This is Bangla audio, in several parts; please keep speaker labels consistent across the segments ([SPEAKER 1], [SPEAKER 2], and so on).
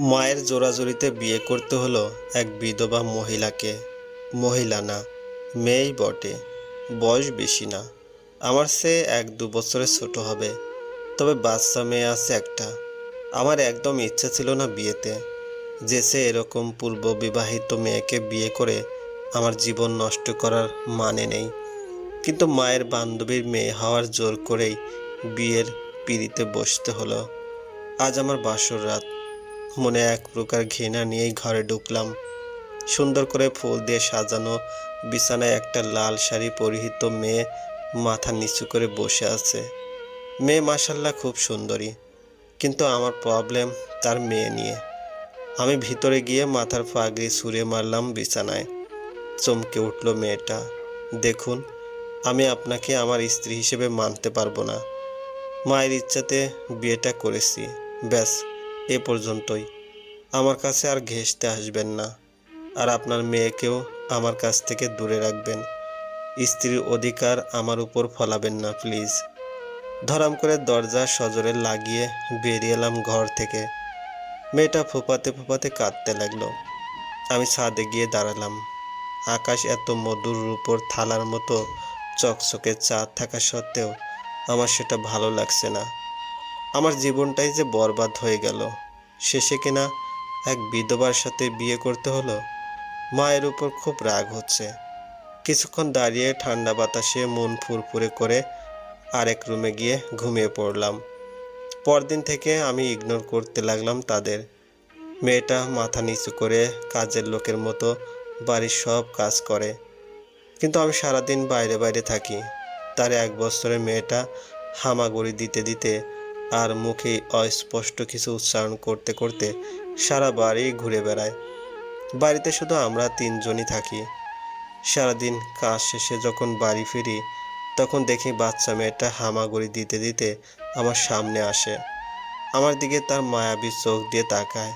[SPEAKER 1] মায়ের জোরাজুরিতে বিয়ে করতে হলো এক বিধবা মহিলাকে। মহিলা না, মেয়েই বটে। বয়স বেশি না। আমার সে এক দু বছরের ছোট হবে। তবে বাচ্চা মেয়ে আছে একটা। আমার একদম ইচ্ছে ছিল না বিয়েতে। যে সে এরকম পূর্ব বিবাহিত মেয়েকে বিয়ে করে আমার জীবন নষ্ট করার মানে নেই। কিন্তু মায়ের বান্ধবীর মেয়ে হওয়ার জোর করেই বিয়ের পিড়িতে বসতে হলো। আজ আমার বাসর রাত। মনে এক প্রকার ঘৃণা নিয়েই ঘরে ঢুকলাম। সুন্দর করে ফুল দিয়ে সাজানো বিছানায় একটা লাল শাড়ি পরিহিত মেয়ে মাথা নিচু করে বসে আছে। মেয়ে মাসাল্লাহ খুব সুন্দরী, কিন্তু আমার প্রবলেম তার মেয়ে নিয়ে। আমি ভিতরে গিয়ে মাথার পাগড়ি ছুঁড়ে মারলাম বিছানায়। চমকে উঠল মেয়েটা, দেখুন, আমি আপনাকে আমার স্ত্রী হিসেবে মানতে পারব না। মায়ের ইচ্ছাতে বিয়েটা করেছি, ব্যাস। এ পর্যন্তই। আমার কাছে আর ঘেঁষতে আসবেন না। আর আপনার মেয়েকেও আমার কাছ থেকে দূরে রাখবেন। স্ত্রীর অধিকার আমার উপর ফলাবেন না, প্লিজ। ধরাম করে দরজা সজোরে লাগিয়ে বেরিয়ে এলাম ঘর থেকে। মেয়েটা ফোপাতে ফোপাতে কাঁদতে লাগল। আমি ছাদে গিয়ে দাঁড়ালাম। আকাশ এত মধুর রূপর থালার মতো, চকচকে চাঁদ থাকা সত্ত্বেও আমার সেটা ভালো লাগছে না। আমার জীবনটাই যে বরবাদ হয়ে গেল। শেষে কিনা এক বিধবার সাথে বিয়ে করতে হলো, মায়ের উপর খুব রাগ হচ্ছে। কিছুক্ষণ দাঁড়িয়ে ঠান্ডা বাতাসে মন ফুরফুরে করে আরেক রুমে গিয়ে ঘুমিয়ে পড়লাম। পরদিন থেকে আমি ইগনোর করতে লাগলাম তাদের। মেয়েটা মাথা নিচু করে কাজের লোকের মতো বাড়ির সব কাজ করে। কিন্তু আমি সারাদিন বাইরে বাইরে থাকি। তার এক বছরের মেয়েটা হামাগুড়ি দিতে দিতে আর মুখে অস্পষ্ট কিছু উচ্চারণ করতে করতে সারা বাড়ি ঘুরে বেড়ায়। বাড়িতে শুধু আমরা তিনজনই থাকি। সারাদিন কাজ শেষে যখন বাড়ি ফিরি, তখন দেখি বাচ্চা মেয়েটা হামাগুড়ি দিতে দিতে আমার সামনে আসে। আমার দিকে তার মায়াবী চোখ দিয়ে তাকায়।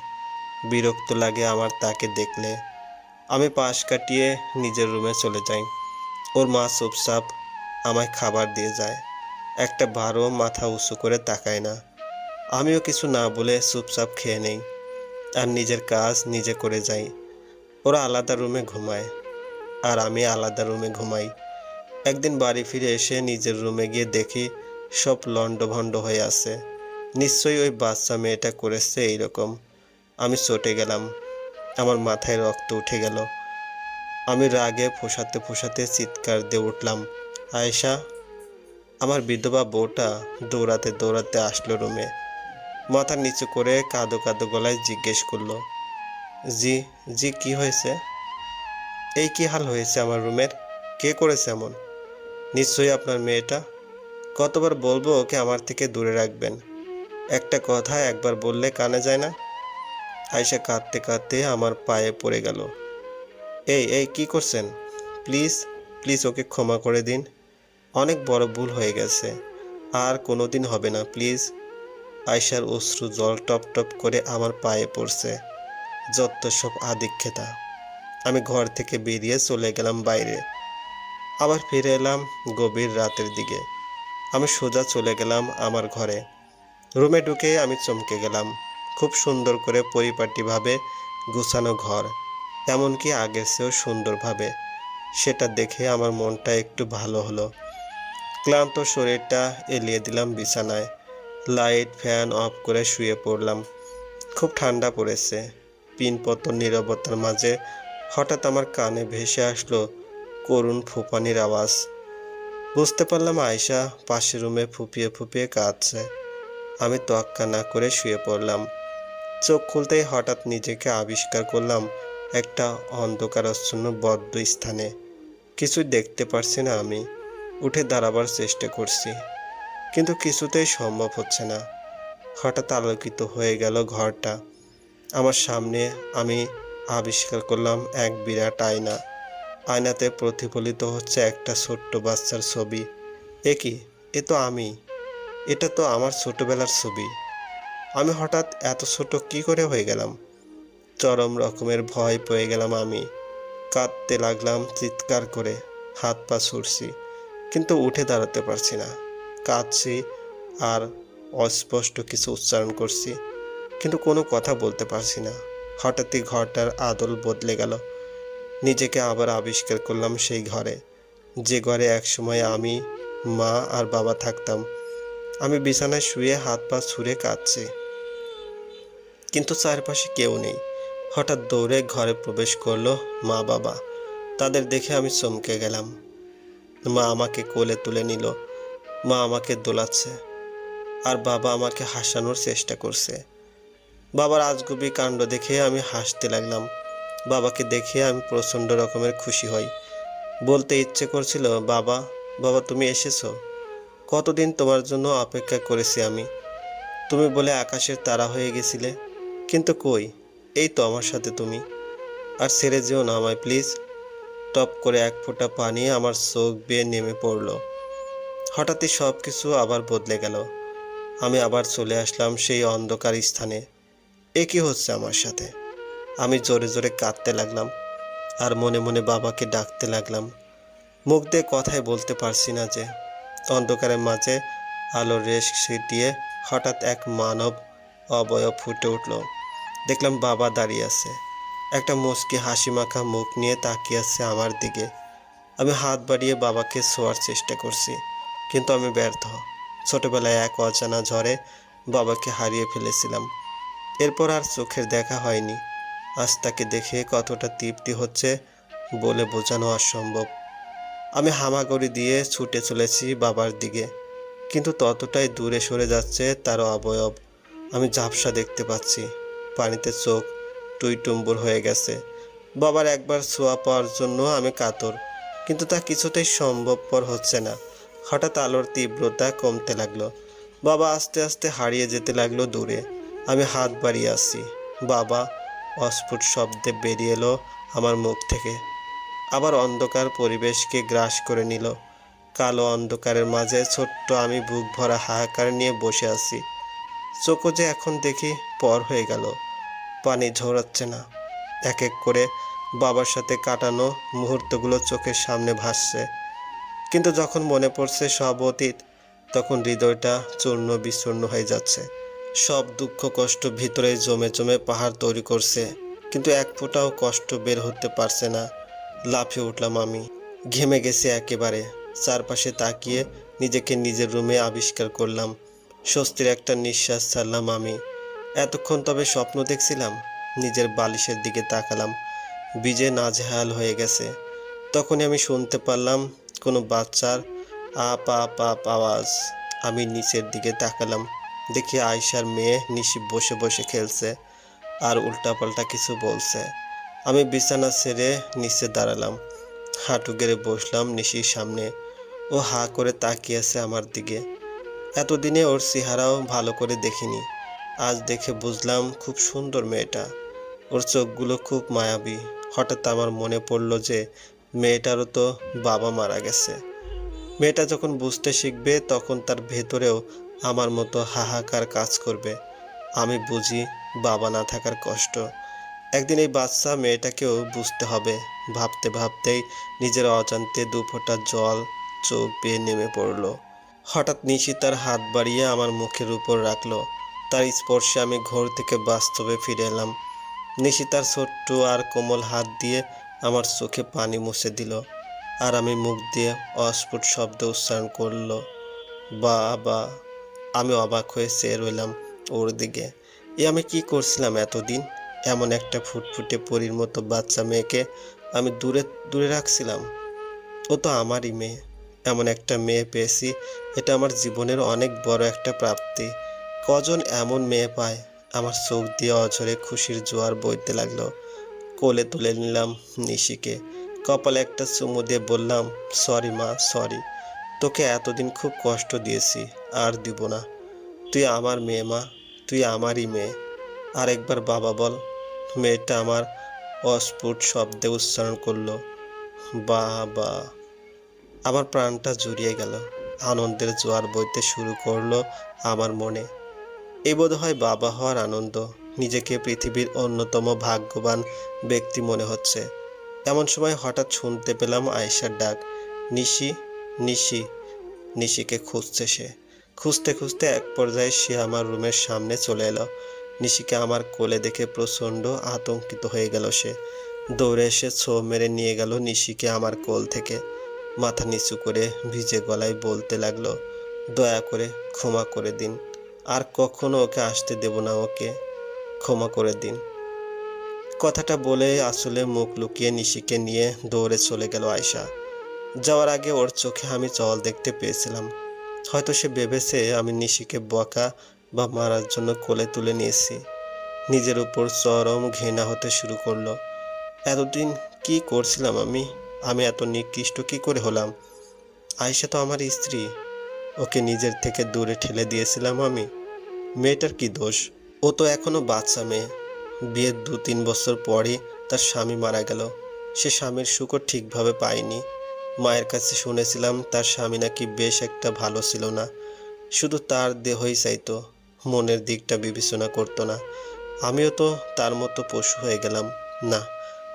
[SPEAKER 1] বিরক্ত লাগে আমার তাকে দেখলে। আমি পাশ কাটিয়ে নিজের রুমে চলে যাই। ওর মা চুপচাপ আমায় খাবার দিয়ে যায়। একটা বারও মাথা উঁচু করে তাকায় না। আমিও কিছু না বলে চুপচাপ খেয়ে নেই আর নিজের কাজ নিজে করে যাই। ওরা আলাদা রুমে ঘুমায় আর আমি আলাদা রুমে ঘুমাই। একদিন বাড়ি ফিরে এসে নিজের রুমে গিয়ে দেখি সব লণ্ডভণ্ড হয়ে আছে। নিশ্চয়ই ওই বাচ্চা মেয়েটা করেছে এইরকম। আমি চটে গেলাম। আমার মাথায় রক্ত উঠে গেল। আমি রাগে ফোসাতে ফোসাতে চিৎকার দিয়ে উঠলাম, আয়েশা আমার বিধবা বউটা দৌড়াতে দৌড়াতে আসলো রুমে। মাথা নিচু করে কাঁদো কাঁদো গলায় জিজ্ঞেস করল, জি জি, কি হয়েছে? এই কি হাল হয়েছে আমার রুমের? কে করেছে এমন? নিশ্চয়ই আপনার মেয়েটা। কতবার বলব ওকে আমার থেকে দূরে রাখবেন। একটা কথা একবার বললে কানে যায় না? আয়সা কাঁদতে কাঁদতে আমার পায়ে পড়ে গেল। এই এই, কি করছেন? প্লিজ প্লিজ ওকে ক্ষমা করে দিন। অনেক বড় ভুল হয়ে গেছে। আর কোনো দিন হবে না, প্লিজ। আয়সার অশ্রু জল টপ টপ করে আমার পায়ে পড়ছে। যত সব আদিক্ষেতা। আমি ঘর থেকে বেরিয়ে চলে গেলাম বাইরে। আবার ফিরে এলাম গভীর রাতের দিকে। আমি সোজা চলে গেলাম আমার ঘরে। রুমে ঢুকে আমি চমকে গেলাম। খুব সুন্দর করে পরিপাটিভাবে গুছানো ঘর। এমনকি আগের চেয়েও সুন্দরভাবে। সেটা দেখে আমার মনটা একটু ভালো হলো। ক্লান্ত শরীরটা এলিয়ে দিলাম বিছানায়। লাইট, ফ্যান অফ করে শুয়ে পড়লাম। খুব ঠান্ডা পড়েছে। পিনপতন নীরবতার মাঝে হঠাৎ আমার কানে ভেসে আসলো করুণ ফুপানির আওয়াজ। বুঝতে পারলাম আয়সা পাশের রুমে ফুপিয়ে ফুপিয়ে কাঁদছে। আমি তোয়াক্কা না করে শুয়ে পড়লাম। চোখ খুলতেই হঠাৎ নিজেকে আবিষ্কার করলাম একটা অন্ধকারাচ্ছন্ন বদ্ধ স্থানে। কিছুই দেখতে পারছি না আমি। উঠে দাঁড়াবার চেষ্টা করছি, কিন্তু কিছুতেই সম্ভব হচ্ছে না। হঠাৎ আলোকিত হয়ে গেল ঘরটা। আমার সামনে আমি আবিষ্কার করলাম এক বিরাট আয়না। আয়নাতে প্রতিফলিত হচ্ছে একটা ছোট্ট বাচ্চার ছবি। এ কি? এ তো আমি। এটা তো আমার ছোটবেলার ছবি। আমি হঠাৎ এত ছোট কি করে হয়ে গেলাম? চরম রকমের ভয় পেয়ে গেলাম আমি। কাঁদতে লাগলাম, চিৎকার করে হাত পা ছুটছি কিন্তু উঠে দাঁড়াতে পারছি না। কাঁদছি আর অস্পষ্ট কিছু উচ্চারণ করছি, কিন্তু কোনো কথা বলতে পারছি না। হঠাৎই ঘরটার আদল বদলে গেল। নিজেকে আবার আবিষ্কার করলাম সেই ঘরে। যে ঘরে একসময় আমি, মা আর বাবা থাকতাম। আমি বিছানায় শুয়ে হাত পা ছুঁড়ে কাঁদছি। কিন্তু চারপাশে কেউ নেই। হঠাৎ দৌড়ে ঘরে প্রবেশ করল মা বাবা তাদের দেখে আমি চমকে গেলাম। মা আমাকে কোলে তুলে নিল। মা আমাকে দোলাচ্ছে। আর বাবা আমাকে হাসানোর চেষ্টা করছে। বাবার আজগুবি কাণ্ড দেখে আমি হাসতে লাগলাম। বাবাকে দেখে আমি প্রচণ্ড রকমের খুশি হই। বলতে ইচ্ছে করছিল, বাবা বাবা, তুমি এসেছ? কতদিন তোমার জন্য অপেক্ষা করেছি আমি? তুমি বলে আকাশের তারা হয়ে গেছিলে। কিন্তু কই? এই তো আমার সাথে তুমি। আর ছেড়ে যেও না আমায়, প্লিজ। টপ করে এক ফোঁটা পানি আমার চোখ বেয়ে নেমে পড়ল। হঠাৎই সব কিছু আবার বদলে গেল। আমি আবার চলে আসলাম সেই অন্ধকার স্থানে। এ কি হচ্ছে আমার সাথে? আমি জোরে জোরে কাঁদতে লাগলাম আর মনে মনে বাবাকে ডাকতে লাগলাম। মুখ দিয়ে কথাই বলতে পারছি না যে। অন্ধকারের মাঝে আলোর রেশ দিয়ে হঠাৎ এক মানব অবয়ব ফুটে উঠল। দেখলাম বাবা দাঁড়িয়ে আছে। একটা মুচকি হাসি মাখা মুখ নিয়ে তাকিয়ে আছে আমার দিকে। আমি হাত বাড়িয়ে বাবাকে ছোঁয়ার চেষ্টা করছি, কিন্তু আমি ব্যর্থ। ছোটবেলায় এক অজানা ঝড়ে বাবাকে হারিয়ে ফেলেছিলাম। এরপর আর চোখের দেখা হয়নি। আজ তাকে দেখে কতটা তৃপ্তি হচ্ছে বলে বোঝানো অসম্ভব। আমি হামাগুড়ি দিয়ে ছুটে চলেছি বাবার দিকে, কিন্তু ততটাই দূরে সরে যাচ্ছে তার অবয়ব। আমি ঝাপসা দেখতে পাচ্ছি, পানিতে চোখ টুইটুম্বুর হয়ে গেছে। বাবার একবার ছোঁয়া পাওয়ার জন্য আমি কাতর, কিন্তু তা কিছুতেই সম্ভবপর হচ্ছে না। হঠাৎ আলোর তীব্রতা কমতে লাগল। বাবা আস্তে আস্তে হারিয়ে যেতে লাগল দূরে। আমি হাত বাড়িয়ে আসি। বাবা, অস্ফুট শব্দে বেরিয়ে এলো আমার মুখ থেকে। আবার অন্ধকার পরিবেশকে গ্রাস করে নিল। কালো অন্ধকারের মাঝে ছোট্ট আমি বুক ভরা হাহাকার নিয়ে বসে আছি। চোখও যে এখন দেখি পর হয়ে গেল। পানি ঝরাচ্ছে না। এক এক করে বাবার সাথে কাটানো মুহূর্তগুলো চোখের সামনে ভাসছে। কিন্তু যখন মনে পড়ছে সব অতীত, তখন হৃদয়টা চূর্ণ বিচূর্ণ হয়ে যাচ্ছে। সব দুঃখ কষ্ট ভিতরে জমে জমে পাহাড় তৈরি করছে, কিন্তু এক ফোঁটাও কষ্ট বের হতে পারছে না। লাফিয়ে উঠলাম আমি। ঘেমে গেছে একেবারে। চারপাশে তাকিয়ে নিজেকে নিজের রুমে আবিষ্কার করলাম। স্বস্তির একটা নিঃশ্বাস ছাড়লাম আমি। এতক্ষণ তবে স্বপ্ন দেখছিলাম, নিজের বালিশের দিকে তাকালাম বীজে নাজেহাল হয়ে গেছে। তখনই আমি শুনতে পারলাম, কোনো বাচ্চার আপ আপ আপ আওয়াজ। আমি নিচের দিকে তাকালাম, দেখি আয়সার মেয়ে নিশি বসে বসে খেলছে আর উল্টাপাল্টা কিছু বলছে। আমি বিছানা ছেড়ে নিচে দাঁড়ালাম, হাঁটু গেড়ে বসলাম নিশির সামনে। ও হা করে তাকিয়েছে আমার দিকে। এতদিনে ওর চেহারাও ভালো করে দেখিনি। আজ দেখে বুঝলাম খুব সুন্দর মেয়েটা। ওর চোখগুলো খুব মায়াবী। হঠাৎ আমার মনে পড়ল যে মেয়েটারও তো বাবা মারা গেছে। মেয়েটা যখন বুঝতে শিখবে, তখন তার ভেতরেও আমার মতো হাহাকার কাজ করবে। আমি বুঝি বাবা না থাকার কষ্ট। একদিন এই বাচ্চা মেয়েটাকেও বুঝতে হবে। ভাবতে ভাবতেই নিজের অজান্তে দু ফোঁটা জল চোখ বেয়ে নেমে পড়ল। হঠাৎ নিশি তার হাত বাড়িয়ে আমার মুখের উপর রাখল। তার স্পর্শে আমি ঘোর থেকে বাস্তবে ফিরে এলাম। নিশি তার ছোট্ট আর কোমল হাত দিয়ে আমার চোখে পানি মুছে দিল আর আমি মুখ দিয়ে অস্ফুট শব্দ উচ্চারণ করল বা আমি অবাক হয়ে চেয়ে রইলাম ওর দিকে। এ আমি কি করছিলাম এতদিন? এমন একটা ফুটফুটে পরীর মতো বাচ্চা মেয়েকে আমি দূরে দূরে রাখছিলাম। ও তো আমারই মেয়ে। এমন একটা মেয়ে পেয়েছি, এটা আমার জীবনের অনেক বড় একটা প্রাপ্তি। কজন এমন মেয়ে পায়? আমার চোখ দিয়ে অঝরে খুশির জোয়ার বইতে লাগল। কোলে তুলে নিলাম নিশিকে। কপালে একটা চুমু দিয়ে বললাম, সরি মা, সরি। তোকে এতদিন খুব কষ্ট দিয়েছি, আর দিব না। তুই আমার মেয়ে মা, তুই আমারই মেয়ে। আর একবার বাবা বল। মেয়েটা আমার অস্ফুট শব্দে উচ্চারণ করল, বাবা। আমার প্রাণটা জুড়িয়ে গেল। আনন্দের জোয়ার বইতে শুরু করল আমার মনে। এই বোধ হয় বাবা হওয়ার আনন্দ। নিজেকে পৃথিবীর অন্যতম ভাগ্যবান ব্যক্তি মনে হচ্ছে। এমন সময় হঠাৎ শুনতে পেলাম আয়েশার ডাক। নিশি নিশি, নিশিকে খুঁজছে সে। খুঁজতে খুঁজতে এক পর্যায়ে সে আমার রুমের সামনে চলে এলো। নিশিকে আমার কোলে দেখে প্রচণ্ড আতঙ্কিত হয়ে গেল সে। দৌড়ে এসে ছো মেরে নিয়ে গেল নিশিকে আমার কোল থেকে। মাথা নিচু করে ভিজে গলায় বলতে লাগল, দয়া করে ক্ষমা করে দিন। আর কখনো ওকে আসতে দেব না, ওকে ক্ষমা করে দিন। কথাটা বলে আসলে মুখ লুকিয়ে নিশিকে নিয়ে দৌড়ে চলে গেল আয়শা। যাওয়ার আগে ওর চোখে আমি জল দেখতে পেয়েছিলাম। হয়তো সে ভেবেছে আমি নিশিকে বকা বা মারার জন্য কোলে তুলে নিয়েছি। নিজের উপর চরম ঘৃণা হতে শুরু করল। এতদিন কি করছিলাম আমি? আমি এত নিকৃষ্ট কি করে হলাম? আয়শা তো আমার স্ত্রী। ওকে নিজের থেকে দূরে ঠেলে দিয়েছিলাম আমি। মেয়েটার কি দোষ? ও তো এখনও বাচ্চা মেয়ে। বিয়ের দু তিন বছর পরই তার স্বামী মারা গেল। সে স্বামীর সুখও ঠিকভাবে পায়নি। মায়ের কাছে শুনেছিলাম তার স্বামী নাকি বেশ একটা ভালো ছিল না। শুধু তার দেহই চাইতো, মনের দিকটা বিবেচনা করতো না। আমিও তো তার মতো পশু হয়ে গেলাম। না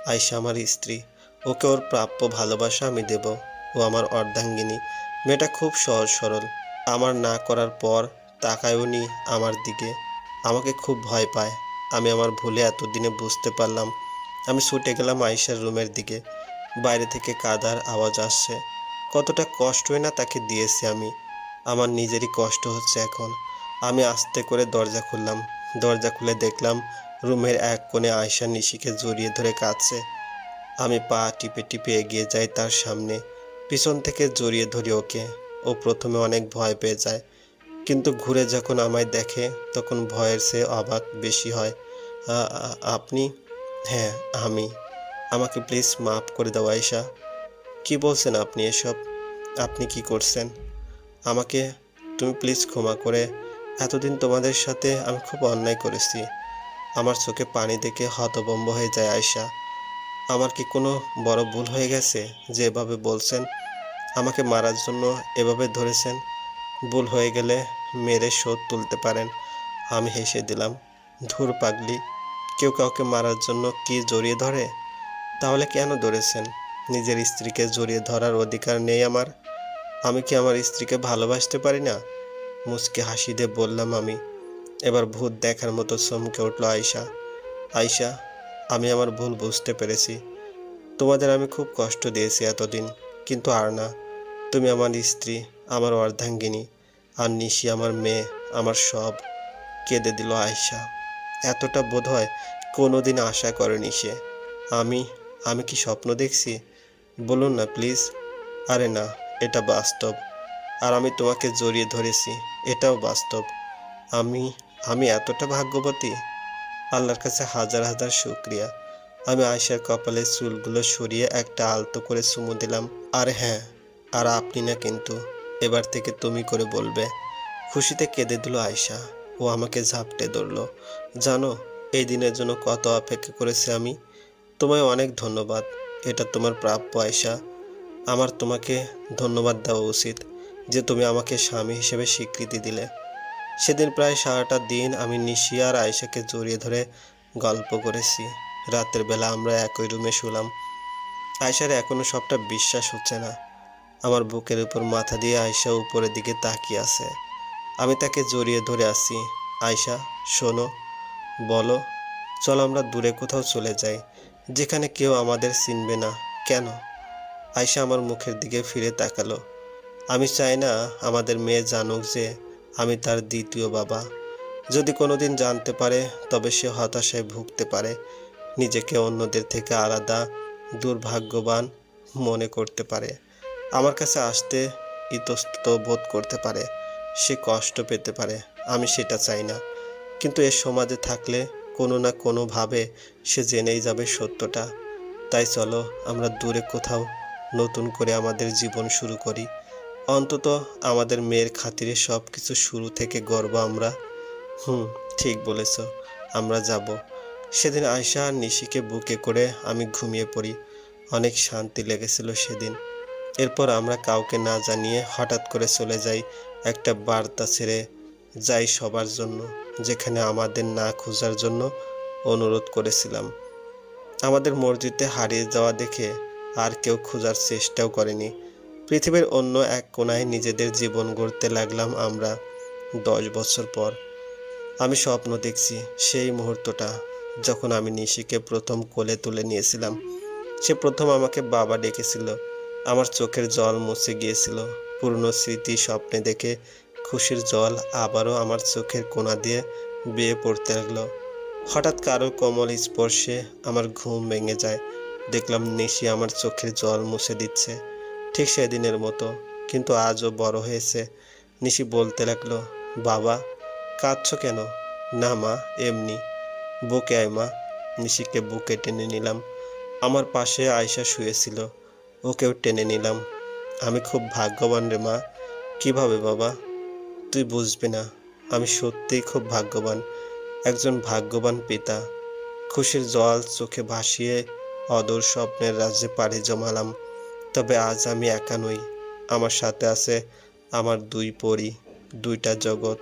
[SPEAKER 1] আয়সা আমার স্ত্রী। ওকে ওর প্রাপ্য ভালোবাসা আমি দেব। ও আমার অর্ধাঙ্গিনী। মেয়েটা খুব সহজ সরল। আমার না করার পর তাকায়ও নি আমার দিকে। আমাকে খুব ভয় পায়। আমি আমার ভুলে এতদিনে বুঝতে পারলাম। আমি ছুটে গেলাম আয়সার রুমের দিকে। বাইরে থেকে কাদার আওয়াজ আসছে। কতটা কষ্টই না তাকে দিয়েছি আমি। আমার নিজেরই কষ্ট হচ্ছে এখন। আমি আস্তে করে দরজা খুললাম। দরজা খুলে দেখলাম রুমের এক কোণে আয়সা নিশিকে জড়িয়ে ধরে কাঁদছে। আমি পা টিপে টিপে এগিয়ে যাই তার সামনে। পিছন থেকে জড়িয়ে ধরি ওকে। ও প্রথমে অনেক ভয় পেয়ে যায়, কিন্তু ঘুরে যখন আমায় দেখে, তখন ভয়ের সে অবাক বেশি হয়। আপনি? হ্যাঁ আমি। আমাকে প্লিজ মাফ করে দাও আয়সা কি বলছেন আপনি এসব? আপনি কি করছেন? আমাকে তুমি প্লিজ ক্ষমা করে, এতদিন তোমাদের সাথে আমি খুব অন্যায় করেছি। আমার চোখে পানি দেখে হতবম্ব হয়ে যায় আয়সা আমার কি কোনো বড় ভুল হয়ে গেছে যে এভাবে বলছেন? আমাকে মারার জন্য এভাবে ধরেছেন? ভুল হয়ে গেলে মেরে শোধ তুলতে পারেন। আমি হেসে দিলাম, ধুর পাগলি, কেউ কাউকে মারার জন্য কি জড়িয়ে ধরে? তাহলে কেন ধরেছেন? নিজের স্ত্রীকে জড়িয়ে ধরার অধিকার নেই আমার। আমি কি আমার স্ত্রীকে ভালোবাসতে পারি না? মুচকে হাসি দিয়ে বললাম আমি। এবার ভূত দেখার মতো চমকে উঠল আয়শা। আয়শা আমি আমার ভুল বুঝতে পেরেছি। তোমাদের আমি খুব কষ্ট দিয়েছি এতদিন, কিন্তু আর না। তুমি আমার স্ত্রী, আমার অর্ধাঙ্গিনী, আর নিশি আমার মেয়ে, আমার সব কেঁদে দিল আয়শা। এতটা বোধ হয় কোনোদিন আশা করেনি সে। আমি আমি কি স্বপ্ন দেখছি? বলুন না, প্লিজ। আরে না, এটা বাস্তব। আর আমি তোমাকে জড়িয়ে ধরেছি, এটাও বাস্তব। আমি আমি এতটা ভাগ্যবতী? আল্লাহর কাছে হাজার হাজার শুক্রিয়া। আমি আয়সার কপালের চুলগুলো সরিয়ে একটা আলতো করে চুমু দিলাম। আর হ্যাঁ আর আপনি না কিন্তু। এবার থেকে তুমি করে বলবে। খুশিতে কেঁদে দিল আয়সা ও আমাকে ঝাপটে ধরলো। জানো, এই দিনের জন্য কত অপেক্ষা করেছি আমি। তোমায় অনেক ধন্যবাদ। এটা তোমার প্রাপ্য আয়সা আমার তোমাকে ধন্যবাদ দেওয়া উচিত যে তুমি আমাকে স্বামী হিসেবে স্বীকৃতি দিলে। সেদিন প্রায় সারাটা দিন আমি নিশি আর আয়সাকে জড়িয়ে ধরে গল্প করেছি। রাতের বেলা আমরা একই রুমে শুলাম। আয়সার এখনও সবটা বিশ্বাস হচ্ছে না। আমার বুকের উপর মাথা দিয়ে আয়সা উপরের দিকে তাকিয়ে আছে। আমি তাকে জড়িয়ে ধরে আছি। আয়সা শোনো, বলো, চলো আমরা দূরে কোথাও চলে যাই, যেখানে কেউ আমাদের চিনবে না। কেন? আয়সা আমার মুখের দিকে ফিরে তাকালো। আমি চাই না আমাদের মেয়ে জানুক যে আমি তার দ্বিতীয় বাবা। যদি কোনোদিন জানতে পারে, তবে সে হতাশায় ভুগতে পারে। নিজেকে অন্যদের থেকে আলাদা, দুর্ভাগ্যবান মনে করতে পারে। আমার কাছে আসতে ইতস্তত বোধ করতে পারে। সে কষ্ট পেতে পারে, আমি সেটা চাই না। কিন্তু এ সমাজে থাকলে কোনো না কোনোভাবে সে জেনেই যাবে সত্যটা। তাই চলো, আমরা দূরে কোথাও নতুন করে আমাদের জীবন শুরু করি। অন্তত আমাদের মেয়ের খাতিরে সব কিছু শুরু থেকে গর্ব আমরা। হুম, ঠিক বলেছ। আমরা যাব। সেদিন আয়শা আর নিশিকে বুকে করে আমি ঘুমিয়ে পড়ি। অনেক শান্তি লেগেছিল সেদিন। এরপর আমরা কাউকে না জানিয়ে হঠাৎ করে চলে যাই একটা বার্তা ছেড়ে যাই সবার জন্য, যেখানে আমাদের না খোঁজার জন্য অনুরোধ করেছিলাম। আমাদের মসজিদে হারিয়ে যাওয়া দেখে আর কেউ খোঁজার চেষ্টাও করেনি। পৃথিবীর অন্য এক কোনায় নিজেদের জীবন গড়তে লাগলাম আমরা দশ বছর পর। আমি স্বপ্ন দেখছি সেই মুহূর্তটা যখন আমি নিশিকে প্রথম কোলে তুলে নিয়েছিলাম। সে প্রথম আমাকে বাবা ডেকেছিল। আমার চোখের জল মুছে গিয়েছিল। পুরনো স্মৃতি স্বপ্নে দেখে খুশির জল আবারও আমার চোখের কোনা দিয়ে বেয়ে পড়তে লাগল। হঠাৎ কারও কোমল স্পর্শে আমার ঘুম ভেঙে যায়। দেখলাম নিশি আমার চোখের জল মুছে দিচ্ছে। ঠিক সেদিনের মতো। কিন্তু আজও বড় হয়েছে। নিশি বলতে লাগল, বাবা, কাঁদছো কেন? না মা, এমনি। বুকে আয় মা। নিশিকে বুকে টেনে নিলাম। আমার পাশে আয়সা শুয়েছিল। ওকেও টেনে নিলাম। আমি খুব ভাগ্যবান রে মা। কীভাবে বাবা? তুই বুঝবি না। আমি সত্যিই খুব ভাগ্যবান। একজন ভাগ্যবান পিতা। খুশির জল চোখে ভাসিয়ে অদূর স্বপ্নের রাজ্যে পাড়ি জমালাম। তবে আজ আমি একা নই। আমার সাথে আছে আমার দুই পরী দুইটা জগৎ।